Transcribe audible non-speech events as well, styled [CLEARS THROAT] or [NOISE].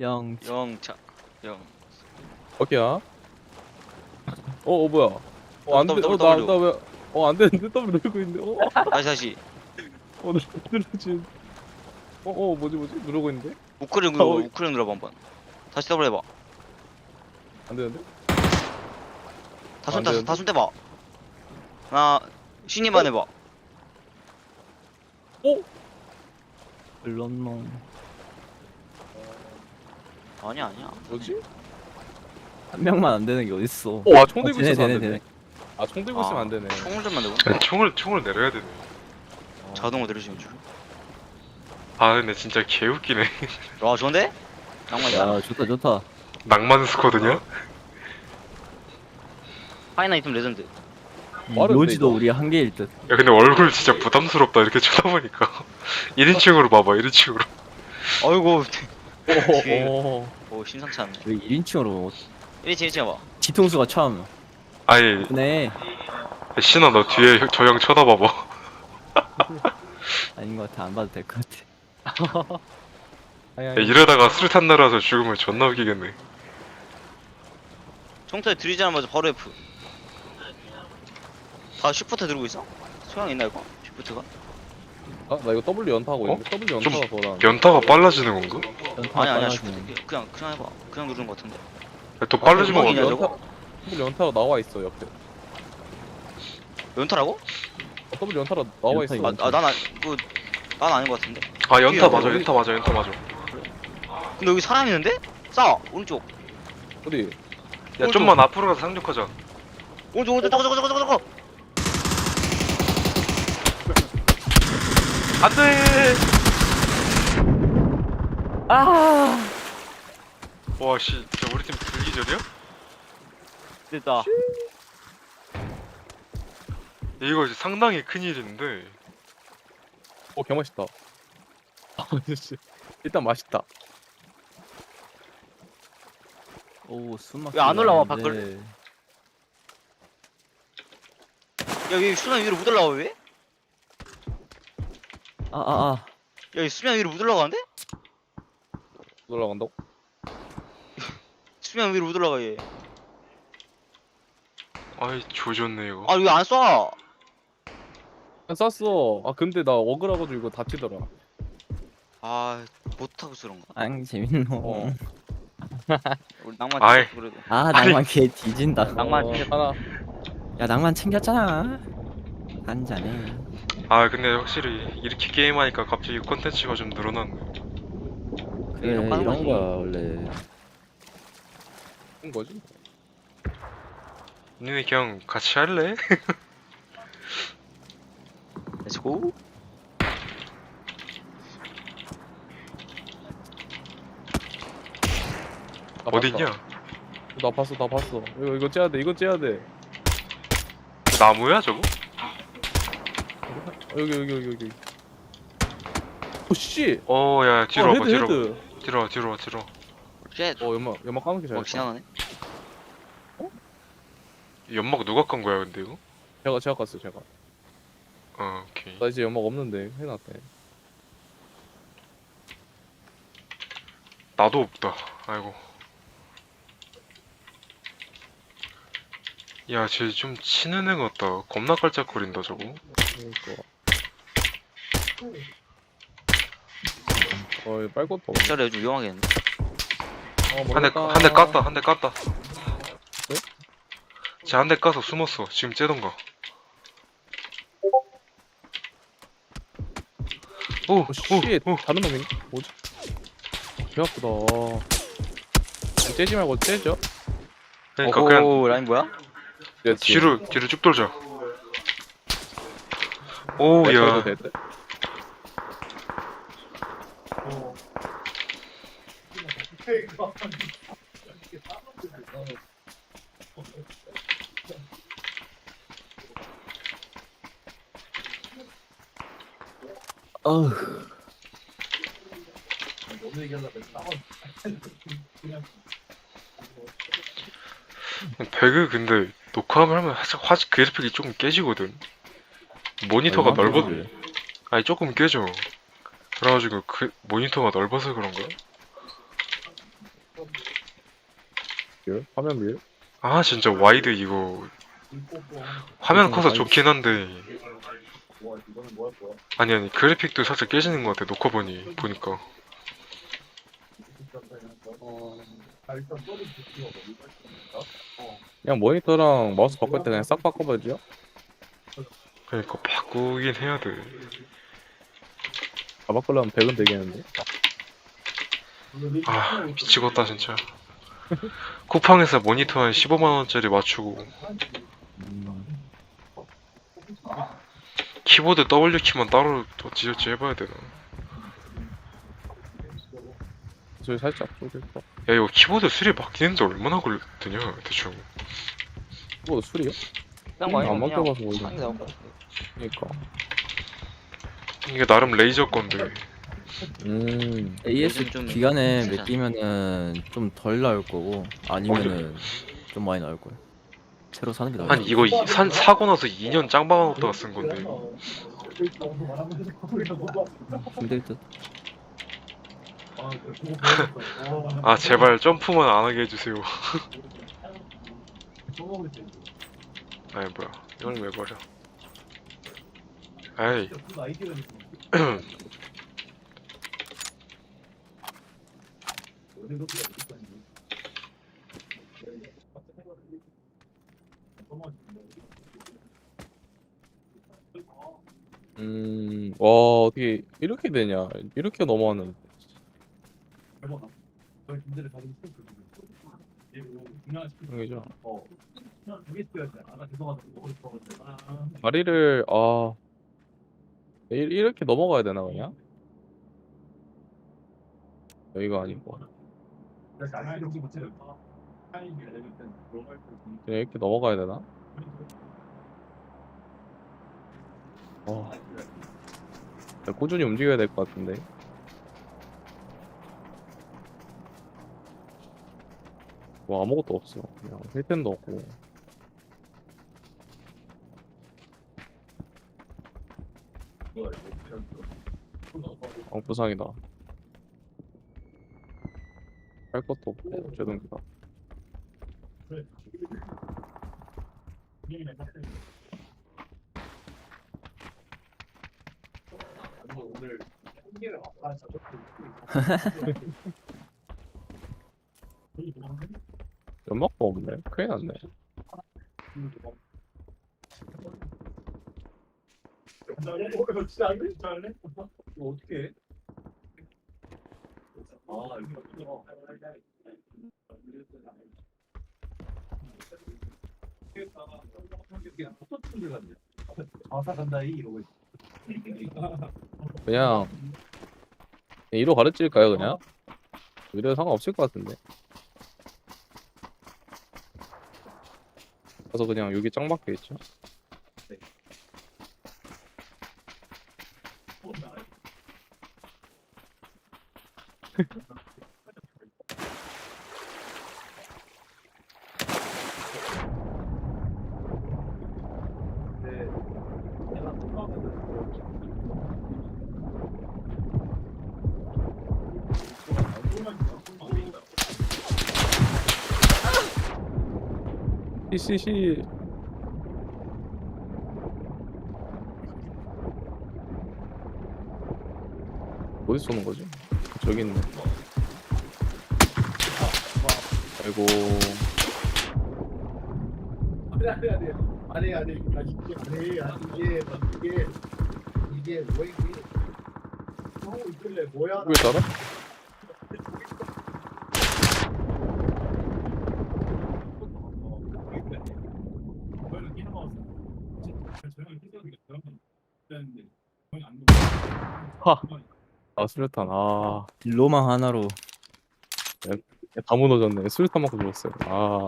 영. 영차 영 어디야? [LAUGHS] 어, 어 뭐야? 어, 안 돼. W, 어, 나, W. 나 왜? 어, 안 되는데? [LAUGHS] W 누르고 있는데? 어, 다시 다시 어, 나 누르지. 어, 어, 뭐지, 뭐지? 누르고 있는데? 우크링 어, 눌러 어. 우크링 눌러봐 한번 다시 더블 해봐 안 되는데? 다손 안다 되는데? 다손 떼봐 하나 신이만 해봐 물론 뭐. 아니야 아니야 뭐지? 한 명만 안 되는 게 어딨어. 어, 아, 총 들고 되네, 있어서 안 되네. 아, 총 들고 있으면 안 되네. 총을 좀 만들고 아니, 총을 총을 내려야 되네. 자동으로 내려주면 줄. 아 근데 진짜 개웃기네. 와 좋은데? 낭만이다 야, 좋다, 좋다. 낭만 스쿼드냐? 파이나 이템 레전드 빠른데, 로지도? 우리 한계일 듯. 야 근데 얼굴 진짜 부담스럽다 이렇게 쳐다보니까 [LAUGHS] 1인칭으로 봐봐 1인칭으로 어이구 어, 어, 오 심상치 않네 왜 1인칭으로 1인칭 1인칭 해봐 뒤통수가 참. 아니 그네. 신아 너 뒤에 저 형 쳐다봐봐 [LAUGHS] 아닌 것 같아. 안 봐도 될 것 같아. 아니, [LAUGHS] 야, 아니. 이러다가 수류탄 날아서 죽으면 존나 웃기겠네 총소리 들리자마자 바로 F 다 슈퍼트 들고 있어? 소양 있나 이거? 슈퍼트가? 아, 나 이거 W 연타하고 있는데? W 좀 연타가 더 나은 연타가 빨라지는 건가? 연타 아니 아니야 그냥 그냥 해봐 그냥 누르는 거 같은데 야, 더 빨라지면 아, 구멍이냐, 어떡해? 저거? W 연타가 나와 있어, 옆에. 연타라고? 어, W 연타가 나와 연타 있어. 이거. 아, 아 난, 아, 그, 난 아닌 것 같은데 아 연타 맞아 여기- 연타 맞아 연타 맞아 근데 여기 사람 있는데? 싸! 오른쪽 어디? 야 좀만 앞으로 가서 상륙하자 오른쪽 오른쪽 저거 저거 저거 저거 저거 안돼 아! 와씨 진짜 우리 팀 불기절이야? 됐다 이거 상당히 큰 일인데 어, 개맛있다. [LAUGHS] 아, 씨. 일단 맛있다. 오, 숨막. 왜안 올라와, 밖을? 야 여기 수면 위로 못 올라가 왜? 아, 아, 아. 야이 수면 위로 못 올라가는데? 올라간다고? 수면 위로 못 올라가 얘 아이 조졌네 이거 아, 왜안 쏴? 난 쐈어. 아, 근데 나 억울해가지고 이거 다치더라. 아, 못하고 그런 거. 앙, 재밌노. 어. [LAUGHS] 우리 낭만 아이. 챙겼어, 그래도. 아, 낭만 개 뒤진다. 낭만 어. 하나. 야, 낭만 챙겼잖아. 한 잔에. 아 근데 확실히 이렇게 게임하니까 갑자기 콘텐츠가 좀 늘어났네 그래, 이런 이런. 거야, 원래. 한 거지? 니네 그냥 같이 할래? [LAUGHS] 렛츠고. 나 어딨냐? 봤다. 나 봤어, 나 봤어. 이거 이거 째야 돼. 이거 째야 돼. 나무야 저거? 어, 여기 여기 여기 여기. 오 씨. 어야 뒤로 어, 와봐 헤드 뒤로 와봐. 헤드. 뒤로 와 뒤로 와 뒤로 와. 쉣. 어 연막 연막 까놓기 어, 잘했다. 지나가네. 연막 누가 깐 거야 근데 이거? 제가 제가 갔어 제가. 어 오케이 나 이제 연막 없는데 해놨대. 나도 없다 아이고 야 쟤 좀 치는 애 같다 겁나 깔짝거린다 저거 그러니까. 어, 이거 빨 것도 없네. 저래 요즘 위험하겠는데. 어, 한 대. 한 대 깠다 한 대 깠다 네? 쟤한 대 까서 숨었어 지금 째던가 오! 오, 씨, 오! 오! 다른 놈인가? 뭐지? 개 아프다. 째지 말고 째죠. 그러니까 그냥 오, 라인 뭐야? 뒤로 뒤로 쭉 돌자 네, 오야 저도 됐대. 어우. 배그 근데 녹화하면 하면 살짝 화질 그래픽이 조금 깨지거든 모니터가 얼마나 넓어 깨지래? 아니 조금 깨져 그래가지고 그 모니터가 넓어서 그런가? 뷰? 화면 뷰? 아 진짜 와이드 이거 화면 커서 좋긴 한데 아니 아니 그래픽도 살짝 깨지는 것 같아 놓고 보니 보니까 그냥 모니터랑 마우스 바꿀 때 그냥 싹 바꿔봐야죠. 그러니까 바꾸긴 해야 돼다 바꾸려면 100은 되겠는데. 아 미치겠다 진짜 쿠팡에서 모니터 한 15만 원짜리 맞추고 음, 키보드 W키만 따로 또 지저지 해봐야 되나 소리 살짝 쫄릴까? 야 이거 키보드 수리 바뀌는데 얼마나 걸리냐 대충 뭐 술이요? 그냥 많이 안 그냥 바뀌어봐서 모르겠네. 많이 나올 것. 그니까. 이게 나름 레이저 건데 음, AS 요즘 좀 기간에 세잖아. 몇 끼면은 좀 덜 나올 거고 아니면은 좀 많이 나올 거예요. 새로 사는 게 나을 아니 이거 이- 산 사고 나서 2년 짱 박아 놓다가 쓴 건데 이거. 힘들 듯. 아 제발 점프만 안 하게 해주세요 [LAUGHS] 아니 뭐야. 이걸 왜 버려? 아이 [CLEARS THROAT] 음, 와, 어떻게 이렇게 되냐. 이렇게 넘어가는. 이죠 다리를, 아. 이- 이렇게 넘어가야 되나, 그냥? 여기가 아니고. 그냥 이렇게 넘어가야 되나? 어. 야, 꾸준히 움직여야 될 것 같은데. 뭐 아무것도 없어. 그냥 힐템도 없고. 어, 부상이다. 할 것도 없고, 제동기다. [LAUGHS] 연막도 없네. 큰일 났네. 진짜 안 돼? 진짜 안 해? 이거 어떻게 해? 이 이러고. 그냥, 이로 가르칠까요, 그냥? 이래도 상관없을 것 같은데. 가서 그냥 여기 짱 박혀 있죠. 시시시. 어디 쏘는 거지? 저기 있네. 아이고. 아니 아니 아니 아니 아니 아니 아니 아니 이게 이게 이게 왜 이게 어 이끌래 뭐야 왜 따라? 하. 아, 수류탄. 아, 딜로망 하나로 다 무너졌네. 수류탄 맞고 죽었어요. 아,